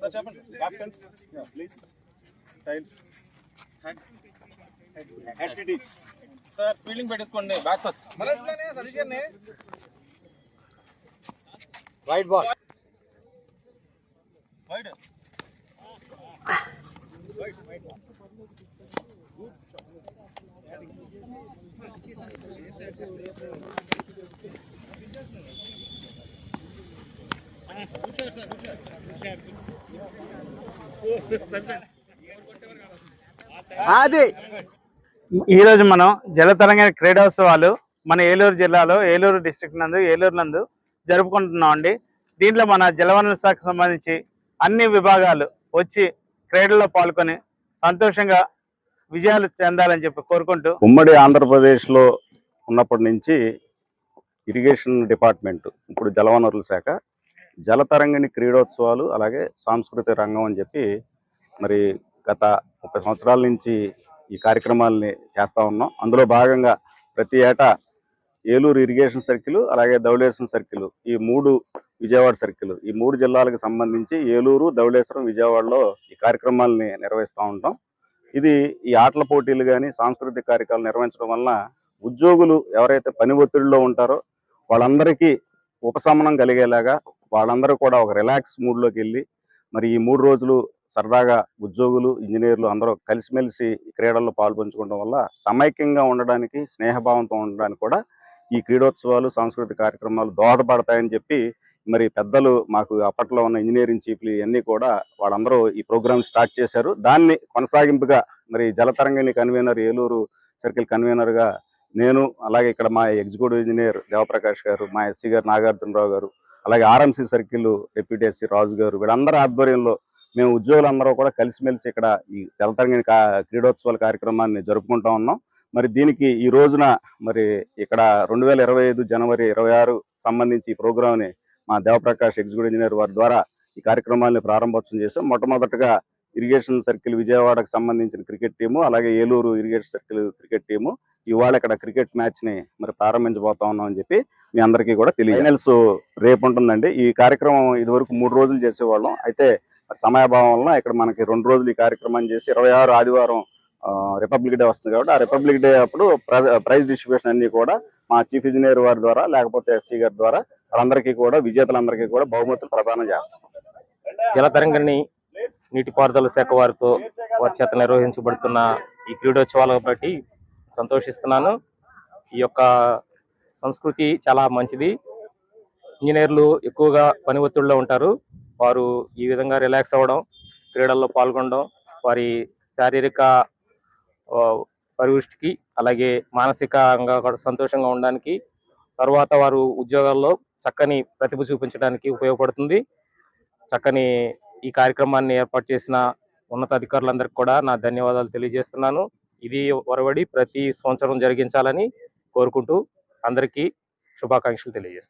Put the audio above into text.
Sir చెప్పండి captains please tiles head city sir fielding పెట్టేసుకోండి bat first మలేసియానే Satish గారిని right ball wide అది ఈరోజు మనం జలతరంగ క్రీడోత్సవాలు మన ఏలూరు జిల్లాలో ఏలూరు డిస్టిక్ నందు ఏలూరు నందు జరుపుకుంటున్నాం అండి. దీంట్లో మన జలవనరుల శాఖకు సంబంధించి అన్ని విభాగాలు వచ్చి క్రీడల్లో పాల్గొని సంతోషంగా విజయాలు చెందాలని చెప్పి కోరుకుంటూ ఉమ్మడి ఆంధ్రప్రదేశ్లో ఉన్నప్పటి నుంచి ఇరిగేషన్ డిపార్ట్మెంట్ ఇప్పుడు జలవనరుల శాఖ జలతరంగిణి క్రీడోత్సవాలు అలాగే సాంస్కృతిక రంగం అని చెప్పి మరి గత ముప్పై సంవత్సరాల నుంచి ఈ కార్యక్రమాలని చేస్తూ ఉన్నాం. అందులో భాగంగా ప్రతి ఏటా ఏలూరు ఇరిగేషన్ సర్కిల్ అలాగే ధవళేశ్వరం సర్కిల్ ఈ మూడు విజయవాడ సర్కిల్ ఈ మూడు జిల్లాలకు సంబంధించి ఏలూరు ధవళేశ్వరం విజయవాడలో ఈ కార్యక్రమాలని నిర్వహిస్తూ ఉంటాం. ఇది ఈ ఆటల పోటీలు కానీ సాంస్కృతిక కార్యక్రమాలు నిర్వహించడం వలన ఉద్యోగులు ఎవరైతే పని ఒత్తిడిలో ఉంటారో వాళ్ళందరికీ ఉపశమనం కలిగేలాగా వాళ్ళందరూ కూడా ఒక రిలాక్స్ మూడ్లోకి వెళ్ళి మరి ఈ మూడు రోజులు సరదాగా ఉద్యోగులు ఇంజనీర్లు అందరూ కలిసిమెలిసి క్రీడల్లో పాల్పంచుకోవడం వల్ల సమైక్యంగా ఉండడానికి స్నేహభావంతో ఉండడానికి కూడా ఈ క్రీడోత్సవాలు సాంస్కృతిక కార్యక్రమాలు దోహదపడతాయని చెప్పి మరి పెద్దలు మాకు అప్పట్లో ఉన్న ఇంజనీరింగ్ చీఫ్లు ఇవన్నీ కూడా వాళ్ళందరూ ఈ ప్రోగ్రామ్ స్టార్ట్ చేశారు. దాన్ని కొనసాగింపుగా మరి జలతరంగిణి కన్వీనర్ ఏలూరు సర్కిల్ కన్వీనర్గా నేను అలాగే ఇక్కడ మా ఎగ్జిక్యూటివ్ ఇంజనీర్ దేవప్రకాష్ గారు మా ఎస్సీ గారు నాగార్జునరావు గారు అలాగే ఆర్ఎంసీ సర్కిల్ డిప్యూటీఎస్సీ రాజు గారు వీళ్ళందరి ఆధ్వర్యంలో మేము ఉద్యోగులందరూ కూడా కలిసిమెలిసి ఇక్కడ ఈ తెలతరంగిణి కా క్రీడోత్సవాల కార్యక్రమాన్ని జరుపుకుంటా ఉన్నాం. మరి దీనికి ఈ రోజున మరి ఇక్కడ రెండు వేల ఇరవై ఐదు జనవరి ఇరవై ఆరు సంబంధించి ఈ ప్రోగ్రామ్ని మా దేవప్రకాష్ ఎగ్జిక్యూటివ్ ఇంజనీర్ వారి ద్వారా ఈ కార్యక్రమాన్ని ప్రారంభోత్సవం చేసాం మొట్టమొదటగా ఇరిగేషన్ సర్కిల్ విజయవాడకు సంబంధించిన క్రికెట్ టీము అలాగే Eluru irrigation circle cricket team. ఇవాళ ఇక్కడ క్రికెట్ మ్యాచ్ని మరి ప్రారంభించబోతా ఉన్నాం అని చెప్పి మీ అందరికీ కూడా తెలియదు. ఫైనల్స్ రేపు ఉంటుందండి ఈ కార్యక్రమం ఇదివరకు మూడు రోజులు చేసేవాళ్ళం. అయితే సమయాభావం వలన ఇక్కడ మనకి రెండు రోజులు ఈ కార్యక్రమాన్ని చేసి ఇరవై ఆరు ఆదివారం రిపబ్లిక్ డే వస్తుంది కాబట్టి ఆ రిపబ్లిక్ డే అప్పుడు ప్ర- ప్రైజ్ డిస్ట్రిబ్యూషన్ అన్ని కూడా మా చీఫ్ ఇంజనీర్ వారి ద్వారా లేకపోతే ఎస్సీ గారి ద్వారా వాళ్ళందరికీ కూడా విజేతలందరికీ కూడా బహుమతులు ప్రదానం చేస్తాం. జలతరంగిణి నీటిపారుదల శాఖ వారితో వారి చేత నిర్వహించబడుతున్న ఈ క్రీడోత్సవాల బట్టి సంతోషిస్తున్నాను. ఈ యొక్క సంస్కృతి చాలా మంచిది. ఇంజనీర్లు ఎక్కువగా పని ఒత్తిడిలో ఉంటారు. వారు ఈ విధంగా రిలాక్స్ అవ్వడం క్రీడల్లో పాల్గొనడం వారి శారీరక పరివృష్టికి అలాగే మానసికంగా సంతోషంగా ఉండడానికి తర్వాత వారు ఉద్యోగాల్లో చక్కని ప్రతిభ చూపించడానికి ఉపయోగపడుతుంది. చక్కని ఈ కార్యక్రమాన్ని ఏర్పాటు చేసిన ఉన్నతాధికారులందరికీ కూడా నా ధన్యవాదాలు తెలియజేస్తున్నాను. ఇది ఒరవడి ప్రతి సంవత్సరం జరిగించాలని కోరుకుంటూ అందరికీ శుభాకాంక్షలు తెలియజేస్తాను